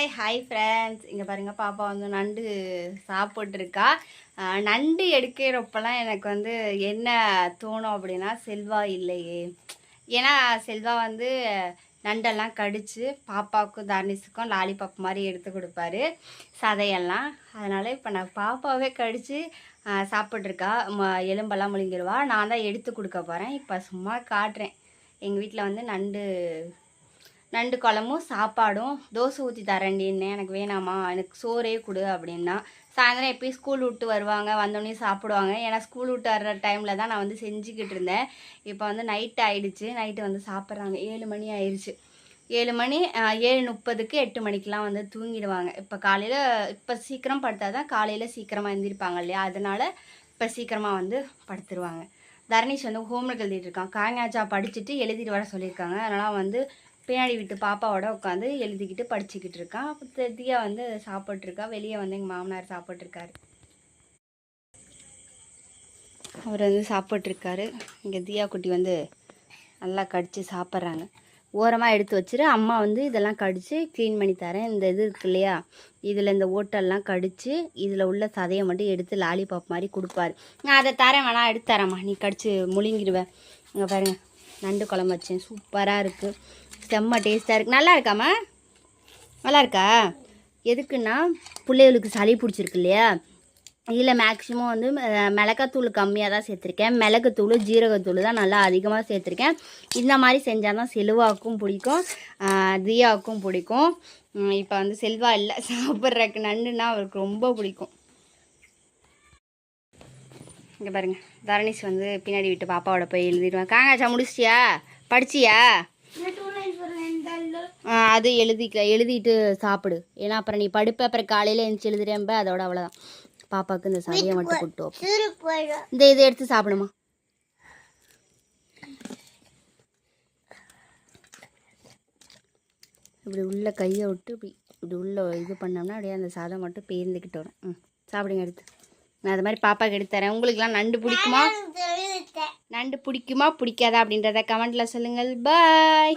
Hi hi friends இங்கே பாருங்கள் பாப்பா வந்து நண்டு சாப்பிட்ருக்கா நண்டு எடுக்கிறப்பெல்லாம் எனக்கு வந்து என்ன தோணும் அப்படின்னா செல்வா இல்லையே. ஏன்னா செல்வா வந்து நண்டெல்லாம் கடித்து பாப்பாவுக்கும் தர்னிஸுக்கும் லாலிபாப் மாதிரி எடுத்து கொடுப்பாரு சதையெல்லாம். அதனால் இப்போ நான் பாப்பாவே கடித்து சாப்பிட்ருக்கா ம- எலும்பெல்லாம் முழுங்கிடுவா நான் தான் எடுத்து கொடுக்க போகிறேன் இப்போ சும்மா காட்டுறேன். எங்கள் வீட்டில் வந்து நண்டு நண்டு குழம்பும் சாப்பாடும் தோசை ஊற்றி தரேன்டின்னு எனக்கு வேணாமா எனக்கு சோறே கொடு அப்படின்னா சாயந்தரம் எப்பயும் ஸ்கூல் விட்டு வருவாங்க வந்தோடனே சாப்பிடுவாங்க. ஏன்னா ஸ்கூல் விட்டு வர்ற டைமில் தான் நான் வந்து செஞ்சுக்கிட்டு இருந்தேன். இப்போ வந்து நைட்டு ஆயிடுச்சு. நைட்டு வந்து சாப்பிட்றாங்க. ஏழு மணி ஆயிடுச்சு ஏழு மணி ஏழு முப்பதுக்கு எட்டு மணிக்கெலாம் வந்து தூங்கிடுவாங்க. இப்போ காலையில் இப்போ சீக்கிரம் படுத்தா தான் காலையில் சீக்கிரமாக எழுந்திருப்பாங்க இல்லையா? அதனால் இப்போ சீக்கிரமாக வந்து படுத்துருவாங்க. தர்னிஷ் வந்து ஹோம்ஒர்க் எழுதிட்டு இருக்கான். காங்காஜா படிச்சுட்டு எழுதிட்டு வர சொல்லியிருக்காங்க. அதனால் வந்து பின்னாடி வீட்டு பாப்பாவோட உட்காந்து எழுதிக்கிட்டு படிச்சுக்கிட்டு இருக்கான் அப்போ தியா வந்து சாப்பிட்ருக்கா வெளியே வந்து எங்கள் மாமனார் சாப்பிட்ருக்காரு அவர் வந்து சாப்பிட்ருக்காரு இங்கே தியா குட்டி வந்து நல்லா கடித்து சாப்பிட்றாங்க. ஓரமாக எடுத்து வச்சுரு. அம்மா வந்து இதெல்லாம் கடித்து க்ளீன் பண்ணி தரேன். இந்த இது இருக்கு இல்லையா? இதில் இந்த ஓட்டெல்லாம் கடித்து இதில் உள்ள சதையை மட்டும் எடுத்து லாலிபாப் மாதிரி கொடுப்பாரு. நான் அதை தரேன். வேணா எடுத்து தரேம்மா. நீ கடித்து முழுங்கிடுவேன் இங்கே பாருங்க. நண்டு குழம்பு வச்சேன். சூப்பராக இருக்குது செம்ம டேஸ்ட்டாக இருக்குது நல்லா இருக்காம்மா நல்லா இருக்கா எதுக்குன்னா பிள்ளைகளுக்கு சளி பிடிச்சிருக்கு இல்லையா? இதில் மேக்ஸிமம் வந்து மிளகாத்தூள் கம்மியாக தான் சேர்த்துருக்கேன். மிளகுத்தூள் ஜீரகத்தூள் தான் நல்லா அதிகமாக சேர்த்துருக்கேன். இந்த மாதிரி செஞ்சால் தான் செல்வாவுக்கும் பிடிக்கும் தியாவுக்கும் பிடிக்கும். இப்போ வந்து செல்வா இல்லை சாப்பிட்றக்கு நண்டுன்னா அவருக்கு ரொம்ப பிடிக்கும். இங்கே பாருங்கள் தரணிஸ் வந்து பின்னாடி விட்டு பாப்பாவோட போய் எழுதிடுவான். காங்காச்சா முடிச்சிட்டியா? படிச்சியா? அது எழுதிக்க எழுதிட்டு சாப்பிடு. ஏன்னா அப்புறம் நீ படுப்ப அப்புறம் காலையில் எழுந்துச்சு எழுதுறேன்ப அதோட அவ்வளோதான் பாப்பாவுக்கு இந்த சதையை மட்டும் கொடுத்து வைப்போம். இந்த இதை எடுத்து சாப்பிடுமா? இப்படி உள்ள கையை விட்டு இப்படி இப்படி உள்ள இது பண்ணோம்னா அப்படியே அந்த சாதம் மட்டும் பேர்ந்துக்கிட்டு வரும். ம் சாப்பிடுங்க எடுத்து. நான் அது மாதிரி பாப்பாக்கு எடுத்து தரேன். உங்களுக்குலாம் நண்டு பிடிக்குமா? நண்டு பிடிக்குமா பிடிக்காதா அப்படின்றத கமெண்ட்ல சொல்லுங்கள். பாய்.